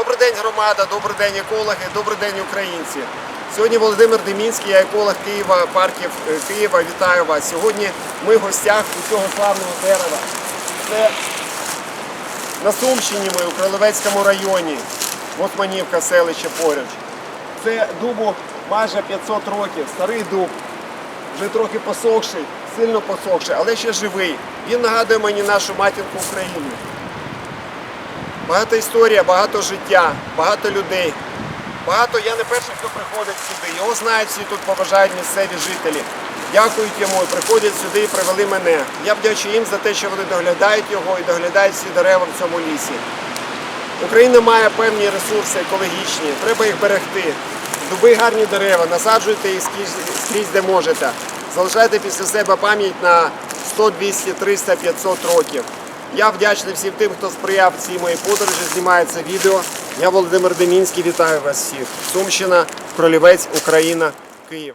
Добрий день, громада, добрий день, екологи, добрий день, українці. Сьогодні Володимир Демінський, я еколог Києва, парків е, Києва. Вітаю вас. Сьогодні ми в гостях у цього славного дерева. Це на Сумщині ми у Кролевецькому районі. Османівка, селище поруч. Це дубу майже 500 років, старий дуб, вже трохи посохший, сильно посохший, але ще живий. Він нагадує мені нашу матінку Україну. Багато історія, багато життя, багато людей. Багато я не перший, хто приходить сюди. Його знають всі тут поважають місцеві жителі. Дякують йому, приходять сюди і привели мене. Я вдячую їм за те, що вони доглядають його і доглядають всі дерева в цьому лісі. Україна має певні ресурси екологічні, треба їх берегти. Дуби гарні дерева, насаджуйте їх скрізь, скрізь де можете. Залишайте після себе пам'ять на 100, 200, 300, 500 років. Я вдячний всім тим, хто сприяв цій моїй подорожі, знімає це відео. Я Володимир Демінський, вітаю вас всіх. Сумщина, Кролівець, Україна, Київ.